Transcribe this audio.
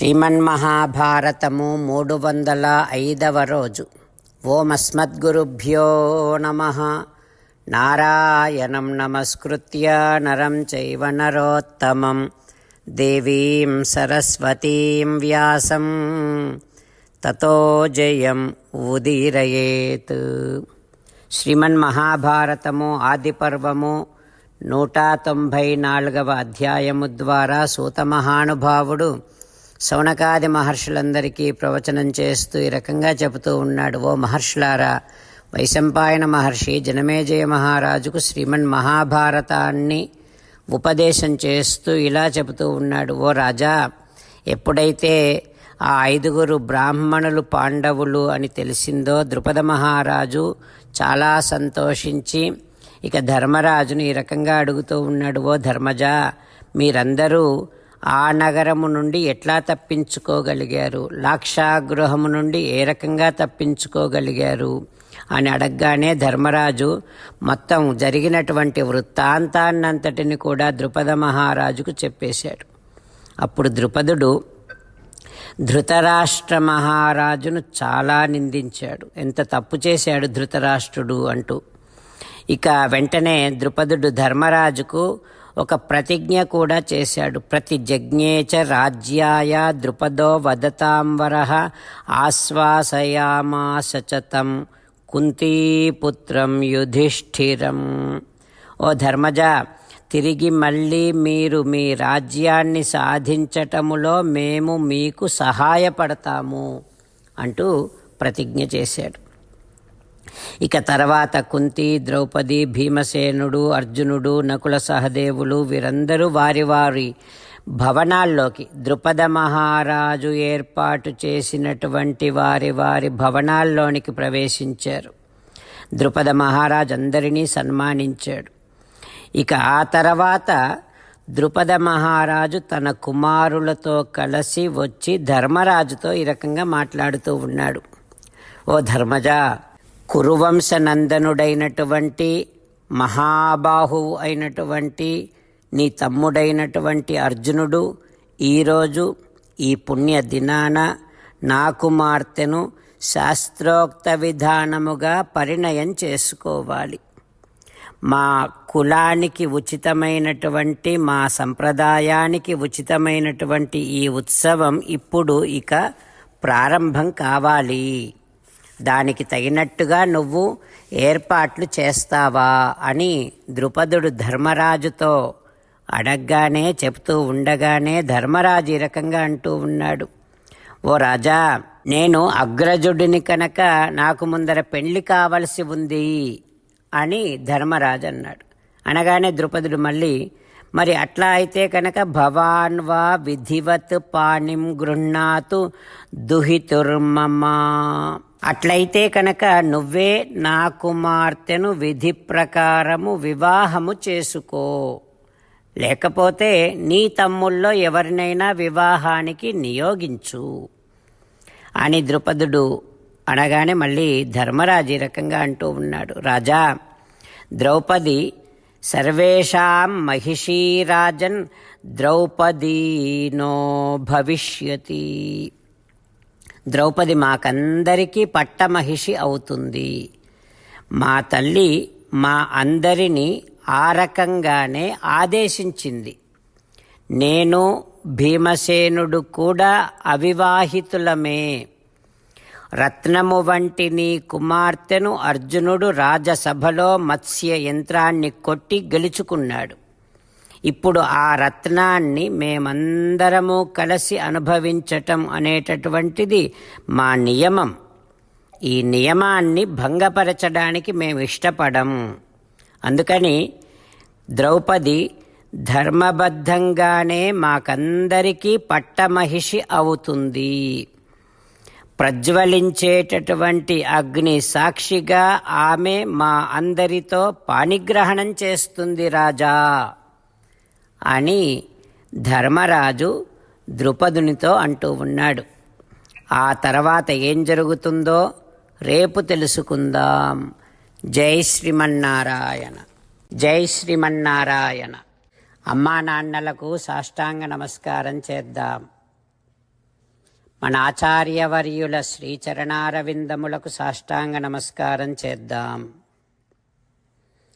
శ్రీమన్మహాభారతము మూడు వందల ఐదవ రోజు. ఓమస్మద్గురుభ్యో నమ. నారాయణం నమస్కృత్య నరం చైవ నరోత్తమం. దేవీం సరస్వతీం వ్యాసం. తతో జయం ఉదీరయేత్. శ్రీమన్మహాభారతము ఆదిపర్వము నూట తొంభై నాలుగవ అధ్యాయము ద్వారా సూతమహానుభావుడు శౌనకాది మహర్షులందరికీ ప్రవచనం చేస్తూ ఈ రకంగా చెబుతూ ఉన్నాడు ఓ మహర్షులారా వైశంపాయన మహర్షి జనమేజయ మహారాజుకు శ్రీమన్ మహాభారతాన్ని ఉపదేశం చేస్తూ ఇలా చెబుతూ ఉన్నాడు ఓ రాజా ఎప్పుడైతే ఆ ఐదుగురు బ్రాహ్మణులు పాండవులు అని తెలిసిందో ద్రుపద మహారాజు చాలా సంతోషించి ఇక ధర్మరాజును ఈ రకంగా అడుగుతూ ఉన్నాడు ఓ ధర్మజ మీరందరూ ఆ నగరము నుండి ఎట్లా తప్పించుకోగలిగారు? లాక్షాగృహము నుండి ఏ రకంగా తప్పించుకోగలిగారు? అని అడగగానే ధర్మరాజు మొత్తం జరిగినటువంటి వృత్తాంతాన్నంతటిని కూడా ద్రుపద మహారాజుకు చెప్పేశాడు. అప్పుడు ద్రుపదుడు ధృతరాష్ట్ర మహారాజును చాలా నిందించాడు. ఎంత తప్పు చేశాడు ధృతరాష్ట్రుడు అంటూ. ఇక వెంటనే ద్రుపదుడు ధర్మరాజుకు ఒక ప్రతిజ్ఞ కూడా చేశాడు. ప్రతి జజ్ఞేచ రాజ్యాయ ద్రుపదో వదతాంవర ఆశ్వాసయామాసచతం కుంతీపుత్రం యుధిష్ఠిరం. ఓ ధర్మజ తిరిగి మళ్ళీ మీరు మీ రాజ్యాన్ని సాధించటములో మేము మీకు సహాయపడతాము అంటూ ప్రతిజ్ఞ చేశాడు. ఇక తర్వాత కుంతి ద్రౌపది భీమసేనుడు అర్జునుడు నకుల సహదేవులు వీరందరూ వారి వారి భవనాల్లోకి. ద్రుపద మహారాజు ఏర్పాటు చేసినటువంటి వారి వారి భవనాల్లోనికి ప్రవేశించారు. ద్రుపద మహారాజు అందరినీ సన్మానించాడు. ఇక ఆ తర్వాత ద్రుపద మహారాజు తన కుమారులతో కలిసి వచ్చి ధర్మరాజుతో ఈ రకంగా మాట్లాడుతూ ఉన్నాడు. ఓ ధర్మజ కురువంశనందనుడైనటువంటి మహాబాహువు అయినటువంటి నీ తమ్ముడైనటువంటి అర్జునుడు ఈరోజు ఈ పుణ్య దినాన నా కుమార్తెను శాస్త్రోక్త విధానముగా పరిణయం చేసుకోవాలి. మా కులానికి ఉచితమైనటువంటి మా సంప్రదాయానికి ఉచితమైనటువంటి ఈ ఉత్సవం ఇప్పుడు ఇక ప్రారంభం కావాలి. దానికి తగినట్టుగా నువ్వు ఏర్పాట్లు చేస్తావా అని ద్రుపదుడు ధర్మరాజుతో అడగగానే చెప్తూ ఉండగానే ధర్మరాజు ఈ రకంగా అంటూ ఉన్నాడు. ఓ రాజా నేను అగ్రజుడిని కనుక నాకు ముందర పెళ్ళి కావలసి ఉంది అని ధర్మరాజు అన్నాడు. అనగానే ద్రుపదుడు మళ్ళీ మరి అట్లా అయితే కనుక భవాన్ వా విధివత్ పాణిం గృహ్ణాతు దుహితుర్మమా? అట్లయితే కనుక నువ్వే నా కుమార్తెను విధి ప్రకారము వివాహము చేసుకో. లేకపోతే నీ తమ్ముల్లో ఎవరినైనా వివాహానికి నియోగించు. అని ద్రుపదుడు అనగానే మళ్ళీ ధర్మరాజు రకంగా అంటూ ఉన్నాడు. రాజా ద్రౌపది సర్వేషాం మహిషీరాజన్ ద్రౌపదీనో భవిష్యతి. ద్రౌపది మాకందరికీ పట్టమహిషి అవుతుంది. మా తల్లి మా అందరినీ ఆ రకంగానే ఆదేశించింది. నేను భీమసేనుడు కూడా అవివాహితులమే. రత్నము వంటి నీ కుమార్తెను అర్జునుడు రాజసభలో మత్స్య యంత్రాన్ని కొట్టి గెలుచుకున్నాడు. ఇప్పుడు ఆ రత్నాన్ని మేమందరము కలిసి అనుభవించటం అనేటటువంటిది మా నియమం. ఈ నియమాన్ని భంగపరచడానికి మేము ఇష్టపడం అందుకని ద్రౌపది ధర్మబద్ధంగానే మాకందరికీ పట్టమహిషి అవుతుంది. ప్రజ్వలించేటటువంటి అగ్ని సాక్షిగా ఆమె మా అందరితో పాణిగ్రహణం చేస్తుంది రాజా. అని ధర్మరాజు ద్రుపదునితో అంటూ ఉన్నాడు. ఆ తర్వాత ఏం జరుగుతుందో రేపు తెలుసుకుందాం. జై శ్రీమన్నారాయణ. జై శ్రీమన్నారాయణ. అమ్మా నాన్నలకు సాష్టాంగ నమస్కారం చేద్దాం. మన ఆచార్యవర్యుల శ్రీచరణారవిందములకు సాష్టాంగ నమస్కారం చేద్దాం.